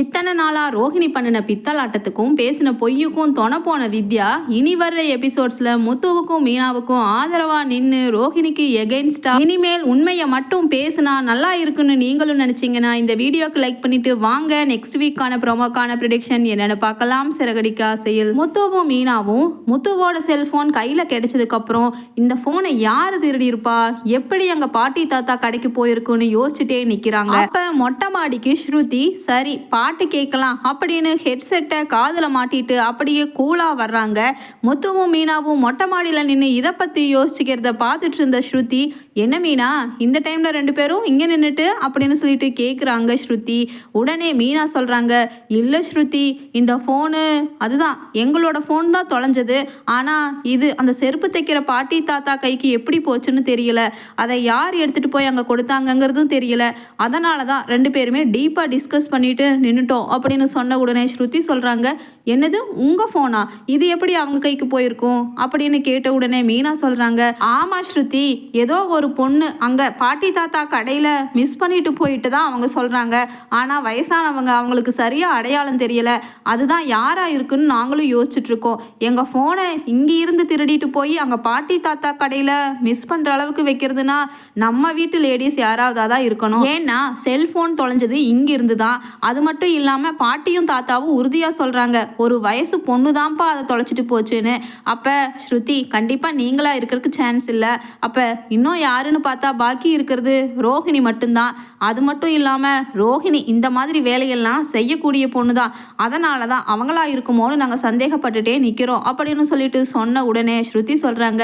இத்தனை நாளா ரோஹிணி பண்ணின பித்தலாட்டத்துக்கும் பேசின பொய்யுக்கும் தொண போன வித்யா இனி வர்ற எபிசோட்ஸ்ல முத்துவுக்கும் மீனாவுக்கும் ஆதரவா நின்று ரோஹிணிக்கு எகெயின்ஸ்டா இனிமேல் உண்மையை மட்டும் பேசினா நல்லா இருக்குன்னு நீங்களும் நினைச்சீங்கன்னா இந்த வீடியோக்கு லைக் பண்ணிட்டு வாங்க. நெக்ஸ்ட் வீக்கான ப்ரோமோக்கான ப்ரிடிக்ஷன் என்னென்னு பார்க்கலாம். சிறகடிக்க ஆசையில் முத்துவும் மீனாவும் முத்துவோட செல்போன் கையில கிடைச்சதுக்கு அப்புறம் இந்த போனை யாரு திருடி இருப்பா? எப்படி அங்க பாட்டி தாத்தா கடைக்கு போயிருக்குன்னு யோசிச்சுட்டே நிக்கிறாங்க. அப்ப மொட்டை மாடிக்கு ஸ்ருதி சரி பாட்டு கேட்கலாம் அப்படின்னு ஹெட்செட்டை காதில் மாட்டிட்டு அப்படியே கூலாக வர்றாங்க. முத்துவும் மீனாவும் மொட்டை மாடியில் நின்று இதை பற்றி யோசிச்சுக்கிறத பார்த்துட்டு இருந்த ஸ்ருதி என்ன மீனா இந்த டைமில் ரெண்டு பேரும் இங்கே நின்றுட்டு அப்படின்னு சொல்லிட்டு கேட்குறாங்க ஸ்ருதி. உடனே மீனா சொல்கிறாங்க இல்லை ஸ்ருதி இந்த ஃபோனு அதுதான். எங்களோட ஃபோன் தான் தொலைஞ்சது. ஆனால் இது அந்த செருப்பு தைக்கிற பாட்டி தாத்தா கைக்கு எப்படி போச்சுன்னு தெரியல. அதை யார் எடுத்துகிட்டு போய் அங்கே கொடுத்தாங்கங்கிறதும் தெரியல. அதனால தான் ரெண்டு பேருமே டீப்பாக டிஸ்கஸ் பண்ணிட்டு நின்றுட்டோம் அப்படின்னு சொன்ன உடனே ஸ்ருதி சொல்கிறாங்க என்னது உங்க ஃபோனா இது எப்படி அவங்க கைக்கு போயிருக்கும்? அப்படின்னு கேட்ட உடனே மீனா சொல்றாங்க ஆமா ஸ்ருதி ஏதோ ஒரு பொண்ணு அங்க பாட்டி தாத்தா கடையில மிஸ் பண்ணிட்டு போயிட்டு தான் அவங்க சொல்றாங்க. ஆனா வயசானவங்க அவங்களுக்கு சரியா அடையாளம் தெரியல. அதுதான் யாரா இருக்குன்னு நாங்களும் யோசிச்சுட்டு இருக்கோம். எங்க போனை இங்க இருந்து திருடிட்டு போய் அங்க பாட்டி தாத்தா கடையில மிஸ் பண்ற அளவுக்கு வைக்கிறதுனா நம்ம வீட்டு லேடிஸ் யாராவதா தான் இருக்கணும். ஏன்னா செல்போன் தொலைஞ்சது இங்க இருந்து தான். அது மட்டும் இல்லாம பாட்டியும் தாத்தாவும் உறுதியா சொல்றாங்க. ஒரு வயசு பொண்ணு தான்ப்பா அதை தொலைச்சிட்டு போச்சுன்னு. அப்போ ஸ்ருதி கண்டிப்பாக நீங்களாக இருக்கிறதுக்கு சான்ஸ் இல்லை. அப்போ இன்னும் யாருன்னு பார்த்தா பாக்கி இருக்கிறது ரோஹிணி மட்டும்தான். அது மட்டும் இல்லாமல் ரோஹிணி இந்த மாதிரி வேலையெல்லாம் செய்யக்கூடிய பொண்ணு தான் அதனால தான் அவங்களா இருக்குமோன்னு நாங்கள் சந்தேகப்பட்டுட்டே நிற்கிறோம் அப்படின்னு சொல்லிட்டு சொன்ன உடனே ஸ்ருதி சொல்கிறாங்க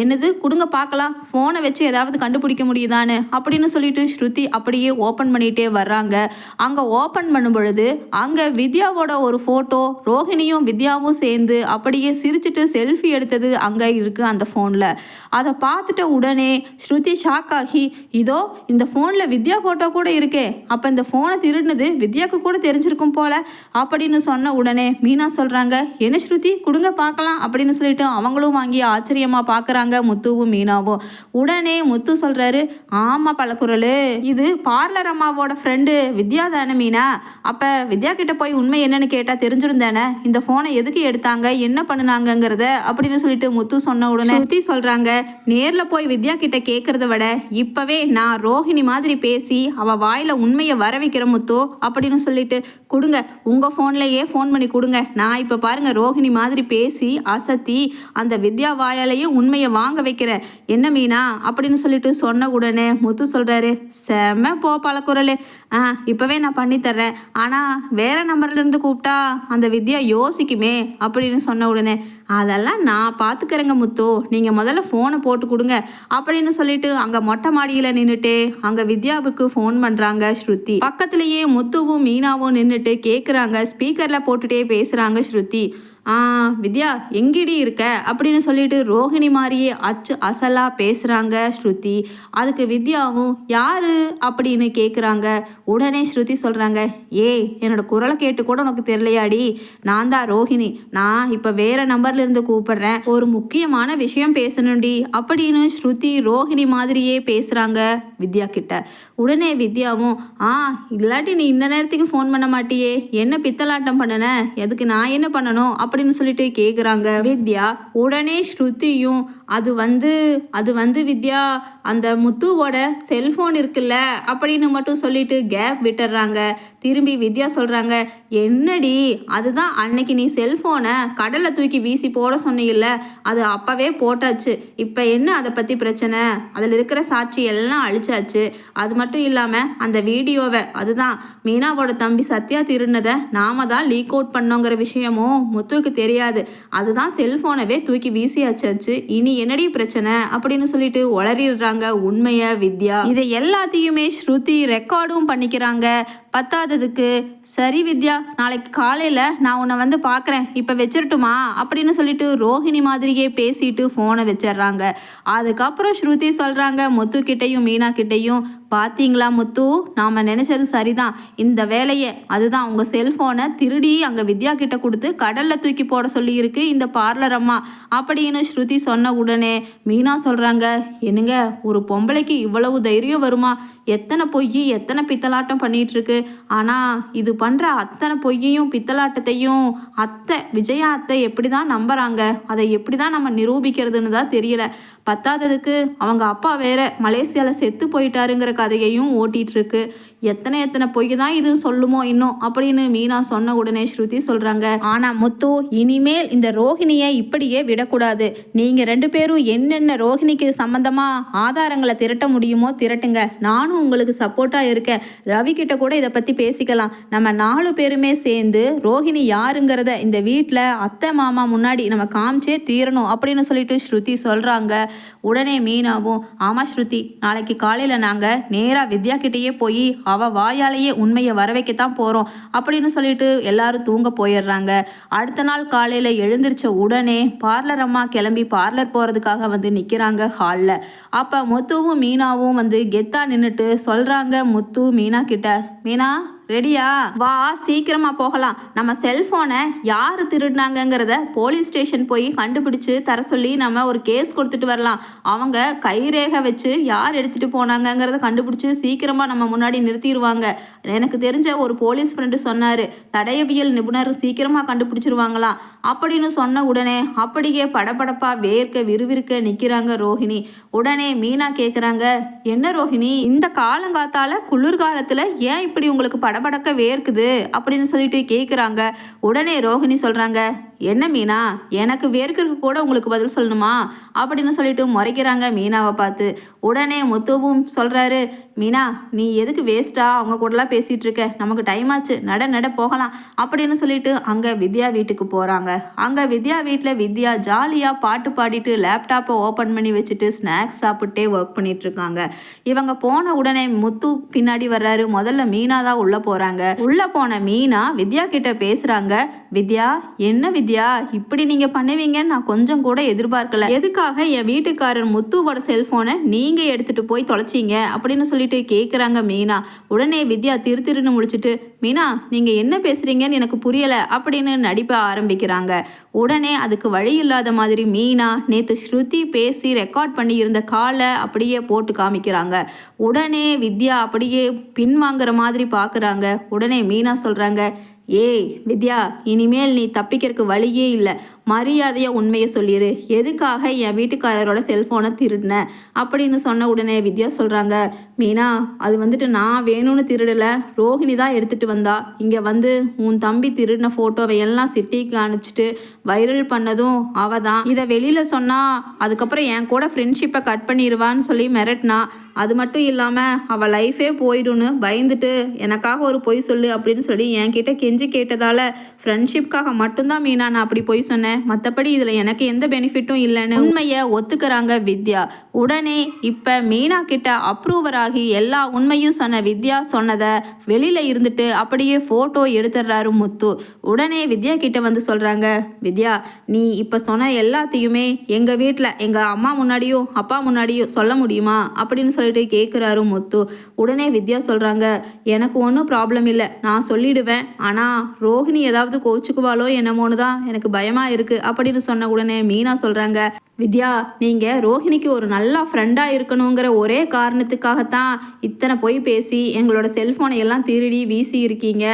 என்னது கொடுங்க பார்க்கலாம். ஃபோனை வச்சு ஏதாவது கண்டுபிடிக்க முடியுதான்னு? அப்படின்னு சொல்லிட்டு ஸ்ருதி அப்படியே ஓப்பன் பண்ணிகிட்டே வர்றாங்க. அங்கே ஓப்பன் பண்ணும் பொழுது அங்கே வித்யாவோட ஒரு ஃபோட்டோ ரோஹிணியும் வித்யாவும் சேர்ந்து அப்படியே சிரிச்சிட்டு செல்ஃபி எடுத்தது அங்கே இருக்குது அந்த ஃபோனில். அதை பார்த்துட்ட உடனே ஸ்ருதி ஷாக் ஆகி இதோ இந்த ஃபோனில் வித்யா ஃபோட்டோ கூட இருக்கே. அப்போ இந்த ஃபோனை திருடினது வித்யாவுக்கு கூட தெரிஞ்சிருக்கும் போல அப்படின்னு சொன்ன உடனே மீனா சொல்கிறாங்க என்ன ஸ்ருதி கொடுங்க பார்க்கலாம் அப்படின்னு சொல்லிட்டு அவங்களும் வாங்கி ஆச்சரியமாக பார்க்குறாங்க முத்துவும் மீனாவும். உடனே முத்து சொல்கிறாரு ஆமாம் பழக்குரல் இது பார்லர் அம்மாவோட ஃப்ரெண்டு வித்யா தானே மீனா? அப்போ வித்யா கிட்ட போய் உண்மை என்னன்னு கேட்டால் தெரிஞ்சிருந்தானே? இந்த ஃபோனை எதுக்கு எடுத்தாங்க? என்ன பண்ணுனாங்கங்கிறத அப்படின்னு சொல்லிட்டு முத்து சொன்ன உடனே சுத்தி சொல்கிறாங்க நேரில் போய் வித்யா கிட்ட கேட்கறத விட இப்போவே நான் ரோஹிணி மாதிரி பேசி அவள் வாயில் உண்மையை வர வைக்கிற முத்து அப்படின்னு சொல்லிட்டு கொடுங்க உங்கள் ஃபோன்லேயே ஃபோன் பண்ணி கொடுங்க. நான் இப்போ பாருங்க ரோஹிணி மாதிரி பேசி அசத்தி அந்த வித்யா வாயாலேயே உண்மையை வாங்க வைக்கிறேன். என்ன மீனா? அப்படின்னு சொல்லிட்டு சொன்ன உடனே முத்து சொல்கிறாரு செம போ பழக்குறலு ஆ இப்போவே நான் பண்ணித்தர்றேன் ஆனால் வேற நம்பர்லேருந்து கூப்பிட்டா அந்த வித்யா யோசிக்குமே அப்படின்னு சொன்ன உடனே அதெல்லாம் நான் பார்த்துக்கிறேங்க முத்து. நீங்கள் முதல்ல ஃபோனை போட்டு கொடுங்க. அப்படின்னு சொல்லிட்டு அங்கே மொட்டை மாடியில் நின்றுட்டு அங்கே வித்யாவுக்கு ஃபோன் பண்ணுறாங்க ஸ்ருதி. பக்கத்துலேயே முத்துவும் மீனாவும் நின்றுட்டு கேட்குறாங்க ஸ்பீக்கரில் போட்டுகிட்டே பேசுகிறாங்க ஸ்ருதி. வித்யா எங்கிடி இருக்க? அப்படின்னு சொல்லிட்டு ரோஹிணி மாதிரியே அச்சு அசலாக பேசுகிறாங்க ஸ்ருதி. அதுக்கு வித்யாவும் யாரு? அப்படின்னு கேட்குறாங்க உடனே ஸ்ருதி சொல்கிறாங்க ஏய் என்னோட குரலை கேட்டு கூட உனக்கு தெரியலையாடி. நான் தான் ரோஹிணி. நான் இப்போ வேறு நம்பர்லேருந்து கூப்பிட்றேன். ஒரு முக்கியமான விஷயம் பேசணும்டி. அப்படின்னு ஸ்ருதி ரோஹிணி மாதிரியே பேசுகிறாங்க வித்யா கிட்ட. உடனே வித்யாவும் ஆ இல்லாட்டி நீ இந்த நேரத்துக்கு ஃபோன் பண்ண மாட்டியே. என்ன பித்தலாட்டம் பண்ணன? எதுக்கு நான் என்ன பண்ணணும்? அப்படின்னு சொல்லிட்டு கேட்குறாங்க வித்யா உடனே ஸ்ருதியும் அது வந்து அது வந்து வித்யா அந்த முத்துவோட செல்ஃபோன் இருக்குல்ல அப்படின்னு மட்டும் சொல்லிட்டு கேப் விட்டுறாங்க. திரும்பி வித்யா சொல்கிறாங்க என்னடி அதுதான் அன்னைக்கு நீ செல்ஃபோனை கடலை தூக்கி வீசி போட சொன்னீல்ல அது அப்போவே போட்டாச்சு. இப்போ என்ன அதை பற்றி பிரச்சனை? அதில் இருக்கிற சாட்சி எல்லாம் அழிச்சாச்சு. அது மட்டும் இல்லாமல் அந்த வீடியோவை அதுதான் மீனாவோட தம்பி சத்யா திருநதை நாம தான் லீக் அவுட் பண்ணோங்கிற விஷயமும் முத்து முத்துவுக்கு தெரியாது. அதுதான் செல்ஃபோனவே தூக்கி வீசியாச்சாச்சு இனி என்னடி பிரச்சனை? அப்படின்னு சொல்லிட்டு உளறிடுறாங்க உண்மைய வித்யா. இதை எல்லாத்தையுமே ஸ்ருதி ரெக்கார்டும் பண்ணிக்கிறாங்க. பத்தாததுக்கு. சரி வித்யா நாளைக்கு காலையில் நான் உன்னை வந்து பார்க்குறேன் இப்போ வச்சிரட்டுமா? அப்படின்னு சொல்லிட்டு ரோஹிணி மாதிரியே பேசிட்டு ஃபோனை வச்சிடுறாங்க அதுக்கப்புறம் ஸ்ருதி சொல்கிறாங்க முத்து கிட்டேயும் மீனா கிட்டேயும் பார்த்தீங்களா முத்து? நாம் நினச்சது சரிதான். இந்த வேலையை அதுதான் உங்கள் செல்ஃபோனை திருடி அங்கே வித்யா கிட்ட கொடுத்து கடலில் தூக்கி போட சொல்லியிருக்கு இந்த பார்லர் அம்மா. அப்படின்னு ஸ்ருதி சொன்ன உடனே மீனா சொல்கிறாங்க என்னங்க ஒரு பொம்பளைக்கு இவ்வளவு தைரியம் வருமா? எத்தனை பொய் எத்தனை பித்தலாட்டம் பண்ணிகிட்ருக்கு ஆனால் இது பண்ணுற அத்தனை பொய்யையும் பித்தலாட்டத்தையும் அத்தை விஜயா அத்தை எப்படி தான் நம்புறாங்க? அதை எப்படி தான் நம்ம நிரூபிக்கிறதுன்னு தான் தெரியல. பத்தாததுக்கு அவங்க அப்பா வேற மலேசியாவில் செத்து போயிட்டாருங்கிற கதையையும் ஓட்டிகிட்ருக்கு எத்தனை எத்தனை பொய் தான் இது சொல்லுமோ இன்னும் அப்படின்னு மீனா சொன்ன உடனே ஸ்ருதி சொல்கிறாங்க ஆனால் முத்து இனிமேல் இந்த ரோஹிணியை இப்படியே விடக்கூடாது. நீங்கள் ரெண்டு பேரும் என்னென்ன ரோஹிணிக்கு சம்மந்தமாக ஆதாரங்களை திரட்ட முடியுமோ திரட்டுங்க. நானும் உங்களுக்கு சப்போர்ட்டாக இருக்கேன். ரவி கிட்ட கூட இதை பத்தி பேசிக்கலாம். நம்ம நாலு பேருமே சேர்ந்து ரோஹிணி யாருங்கிறத இந்த வீட்டில் அத்தை மாமா முன்னாடி நம்ம காமிச்சே தீரணும் அப்படின்னு சொல்லிட்டு ஸ்ருதி சொல்றாங்க. உடனே மீனாவும் ஆமா ஸ்ருதி நாளைக்கு காலையில நாங்க நேரா வித்யா கிட்டேயே போய் அவ வாயாலேயே உண்மையை வர வைக்கத்தான் போறோம் அப்படின்னு சொல்லிட்டு எல்லாரும் தூங்க போயிடுறாங்க. அடுத்த நாள் காலையில எழுந்திருச்ச உடனே பார்லர் அம்மா கிளம்பி பார்லர் போறதுக்காக வந்து நிக்கிறாங்க ஹாலில். அப்ப முத்துவும் மீனாவும் வந்து கெத்தா நின்றுட்டு சொல்றாங்க முத்து மீனா கிட்ட மீனா 하나? ரெடியா? வா சீக்கிரமா போகலாம். நம்ம செல்போனை யார் திருடினாங்கங்கிறத போலீஸ் ஸ்டேஷன் போய் கண்டுபிடிச்சு தர சொல்லி நம்ம ஒரு கேஸ் கொடுத்துட்டு வரலாம். அவங்க கைரேகை வச்சு யார் எடுத்துட்டு போனாங்கங்கிறத கண்டுபிடிச்சு சீக்கிரமா நம்ம முன்னாடி நிறுத்திடுவாங்க. எனக்கு தெரிஞ்ச ஒரு போலீஸ் ஃப்ரெண்டு சொன்னாரு தடயவியல் நிபுணர் சீக்கிரமா கண்டுபிடிச்சிருவாங்களாம். அப்படின்னு சொன்ன உடனே அப்படியே படபடப்பா வேர்க்க விறுவிறுக்க நிக்கிறாங்க ரோஹிணி. உடனே மீனா கேக்குறாங்க என்ன ரோஹிணி இந்த காலங்காத்தால குளிர்காலத்துல ஏன் இப்படி உங்களுக்கு பட படபடக்க வேர்க்குது அப்படின்னு சொல்லிட்டு கேட்குறாங்க உடனே ரோஹிணி சொல்கிறாங்க என்ன மீனா? எனக்கு வேர்க்கிறதுக்கு கூட உங்களுக்கு பதில் சொல்லணுமா? அப்படின்னு சொல்லிட்டு முறைக்கிறாங்க மீனாவை பார்த்து. உடனே முத்துவும் சொல்கிறாரு மீனா நீ எதுக்கு வேஸ்ட்டா அவங்க கூடலாம் பேசிகிட்டு இருக்க. நமக்கு டைம் ஆச்சு. நட நட போகலாம். அப்படின்னு சொல்லிட்டு அங்கே வித்யா வீட்டுக்கு போகிறாங்க அங்கே வித்யா வீட்டில் வித்யா ஜாலியாக பாட்டு பாடிட்டு லேப்டாப்பை ஓப்பன் பண்ணி வச்சுட்டு ஸ்நாக்ஸ் சாப்பிட்டே ஒர்க் பண்ணிகிட்ருக்காங்க இவங்க போன உடனே முத்து பின்னாடி வர்றாரு. முதல்ல மீனா தான் உள்ளே போகிறாங்க உள்ளே போன மீனா வித்யா கிட்ட பேசுகிறாங்க வித்யா என்ன வித்யா? இப்படி நீங்க பண்ணுவீங்கன்னு நான் கொஞ்சம் கூட எதிர்பார்க்கல. எதுக்காக என் வீட்டுக்காரர் முத்துவோட செல்போனை நீங்க எடுத்துட்டு போய் தொலைச்சிங்க? அப்படின்னு சொல்லிட்டு கேட்குறாங்க மீனா. உடனே வித்யா திரு திருன்னு முடிச்சிட்டு மீனா நீங்க என்ன பேசுறீங்கன்னு எனக்கு புரியல அப்படின்னு நடிப்ப ஆரம்பிக்கிறாங்க. உடனே அதுக்கு வழி இல்லாத மாதிரி மீனா நேத்து ஸ்ருதி பேசி ரெக்கார்ட் பண்ணி இருந்த காலை அப்படியே போட்டு காமிக்கிறாங்க. உடனே வித்யா அப்படியே பின்வாங்குற மாதிரி பார்க்குறாங்க உடனே மீனா சொல்றாங்க ஏய் வித்யா இனிமேல் நீ தப்பிக்கிறதுக்கு வழியே இல்லை. மரியாதையாக உண்மையை சொல்லிடு எதுக்காக என் வீட்டுக்காரரோட செல்ஃபோனை திருடின? அப்படின்னு சொன்ன உடனே வித்யா சொல்கிறாங்க மீனா அது வந்துட்டு நான் வேணும்னு திருடலை. ரோஹிணி தான் எடுத்துகிட்டு வந்தா. இங்கே வந்து உன் தம்பி திருடின ஃபோட்டோவை எல்லாம் சிட்டிக்கு அனுப்பிச்சிட்டு வைரல் பண்ணதும் அவ தான். இதை வெளியில் சொன்னால் அதுக்கப்புறம் என் கூட ஃப்ரெண்ட்ஷிப்பை கட் பண்ணிடுவான்னு சொல்லி மிரட்டினா. அது மட்டும் இல்லாமல் அவள் லைஃபே போயிடும்னு பயந்துட்டு எனக்காக ஒரு பொய் சொல்லு அப்படின்னு சொல்லி என்கிட்ட கெஞ்சி கேட்டதால் ஃப்ரெண்ட்ஷிப்காக மட்டும்தான் மீனா நான் அப்படி பொய் சொன்னேன். மற்றபடி இதில் எனக்கு எந்த பெனிஃபிட்டும் இல்லைன்னு உண்மையை ஒத்துக்கிறாங்க வித்யா. உடனே இப்போ மீனா கிட்ட அப்ரூவர் ஆகி எல்லா உண்மையும் சொன்ன வித்யா சொன்னதை வெளியில் இருந்துட்டு அப்படியே ஃபோட்டோ எடுத்துடுறாரு முத்து. உடனே வித்யா கிட்ட வந்து சொல்கிறாங்க வித்யா நீ இப்போ சொன்ன எல்லாத்தையுமே எங்கள் வீட்டில் எங்கள் அம்மா முன்னாடியும் அப்பா முன்னாடியும் சொல்ல முடியுமா? அப்படின்னு சொல்லிட்டு கேட்குறாரு முத்து. உடனே வித்யா சொல்கிறாங்க எனக்கு ஒன்றும் ப்ராப்ளம் இல்லை. நான் சொல்லிடுவேன். ஆனால் ரோஹிணி ஏதாவது கோச்சுக்குவாளோ என்னமோன்னு தான் எனக்கு பயமாக இருக்குது இருக்கு அப்படின்னு சொன்ன உடனே மீனா சொல்கிறாங்க வித்யா நீங்கள் ரோஹிணிக்கு ஒரு நல்ல ஃப்ரெண்டாக இருக்கணுங்கிற ஒரே காரணத்துக்காகத்தான் இத்தனை பொய் பேசி எங்களோட செல்ஃபோனை எல்லாம் திருடி வீசி இருக்கீங்க.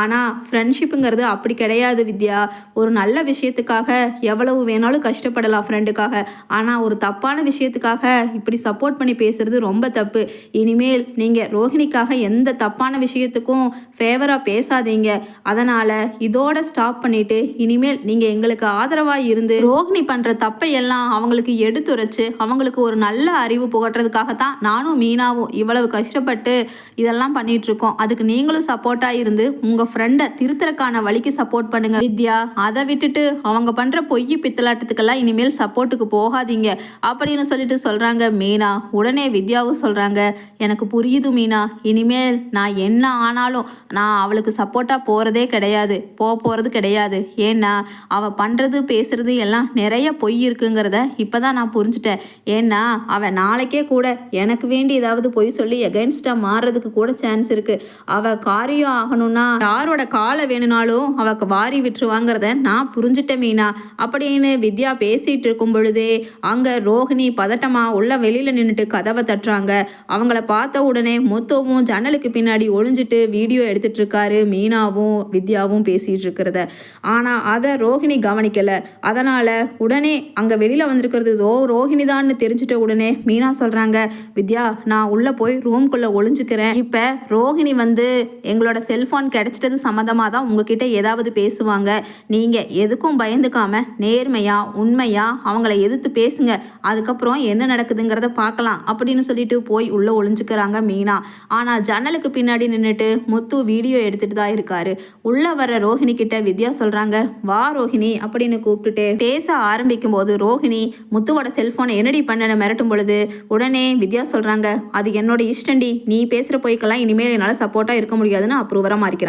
ஆனால் ஃப்ரெண்ட்ஷிப்புங்கிறது அப்படி கிடையாது வித்யா. ஒரு நல்ல விஷயத்துக்காக எவ்வளவு வேணாலும் கஷ்டப்படலாம் ஃப்ரெண்டுக்காக ஆனால் ஒரு தப்பான விஷயத்துக்காக இப்படி சப்போர்ட் பண்ணி பேசுறது ரொம்ப தப்பு. இனிமேல் நீங்கள் ரோஹிணிக்காக எந்த தப்பான விஷயத்துக்கும் ஃபேவராக பேசாதீங்க. அதனால் இதோட ஸ்டாப் பண்ணிட்டு இனிமேல் நீங்கள் எங்களுக்கு ஆதரவாக இருந்து ரோஹிணி பண்ணுற தப்பை எல்லாம் அவங்களுக்கு எடுத்துரைச்சு அவங்களுக்கு ஒரு நல்ல அறிவு புகட்டுறதுக்காகத்தான் நானும் மீனாவும் இவ்வளவு கஷ்டப்பட்டு இதெல்லாம் பண்ணிட்டு இருக்கோம் அதுக்கு நீங்களும் சப்போர்ட்டாக இருந்து உங்கள் ஃப்ரெண்டை திருத்தறக்கான வழிக்கு சப்போர்ட் பண்ணுங்க. வித்யா அதை விட்டுட்டு அவங்க பண்ணுற பொய் பித்தலாட்டத்துக்கெல்லாம் இனிமேல் சப்போர்ட்டுக்கு போகாதீங்க. அப்படின்னு சொல்லிட்டு சொல்கிறாங்க மீனா. உடனே வித்யாவும் சொல்கிறாங்க எனக்கு புரியுது மீனா. இனிமேல் நான் என்ன ஆனாலும் நான் அவளுக்கு சப்போர்ட்டாக போகிறதே கிடையாது. போக போகிறது கிடையாது. ஏன்னா அவள் பண்ணுறது பேசுறது எல்லாம் நிறைய பொய் இருக்குங்கிறத இப்போ தான் நான் புரிஞ்சுட்டேன். ஏன்னா அவன் நாளைக்கே கூட எனக்கு வேண்டி ஏதாவது பொய் சொல்லி எகென்ஸ்டாக மாறுறதுக்கு கூட சான்ஸ் இருக்குது அவள் காரியம் ஆகணும்னா யாரோட காலை வேணும்னாலும் அவக்கு வாரி விட்டுருவாங்கிறத நான் புரிஞ்சுட்டேன் மீனா. அப்படின்னு வித்யா பேசிகிட்டு இருக்கும் பொழுதே அங்கே ரோஹிணி பதட்டமாக உள்ள வெளியில் நின்றுட்டு கதவை தட்டுறாங்க. அவங்கள பார்த்த உடனே முத்துவும் ஜன்னலுக்கு பின்னாடி ஒளிஞ்சிட்டு வீடியோ எடுத்துட்டு இருக்காரு மீனாவும் வித்யாவும் பேசிகிட்டு இருக்கிறத. ஆனால் அதை ரோஹிணி கவனிக்கல அதனால் உடனே அங்கே வெளியில் வந்திருக்கிறது ரோ ரோஹிணிதான்னு தெரிஞ்சிட்ட உடனே மீனா சொல்கிறாங்க வித்யா நான் உள்ளே போய் ரூம்குள்ளே ஒளிஞ்சுக்கிறேன். இப்போ ரோஹிணி வந்து எங்களோட செல்ஃபோன் கிடச்சிட்டது சம்மந்தமாக தான் உங்ககிட்ட ஏதாவது பேசுவாங்க. நீங்கள் எதுக்கும் பயந்துக்காம நேர்மையாக உண்மையாக அவங்கள எதிர்த்து பேசுங்க. அதுக்கப்புறம் என்ன நடக்குதுங்கிறத பார்க்கலாம் அப்படின்னு சொல்லிட்டு போய் உள்ளே ஒளிஞ்சுக்கிறாங்க மீனா. ஆனால் ஜன்னலுக்கு பின்னாடி நின்றுட்டு முத்து வீடியோ எடுத்துகிட்டு தான் இருக்காரு. உள்ளே வர ரோஹிணி கிட்ட வித்யா சொல்கிறாங்க வா ரோஹிணி அப்படின்னு கூப்பிட்டுட்டு பேச ஆரம்பிக்கும் போது ரோஹிணி முத்துவோட செல்போனை என்னடி பண்ண மிரட்டும் பொழுது உடனே வித்யா சொல்றாங்க அது என்னோட இஷ்டண்டி நீ பேசுற பொய்க்கெல்லாம் இனிமேல் என்னால் சப்போர்ட்டா இருக்க முடியாதுன்னு அப்ரூவரா மாறிக்கிறாங்க.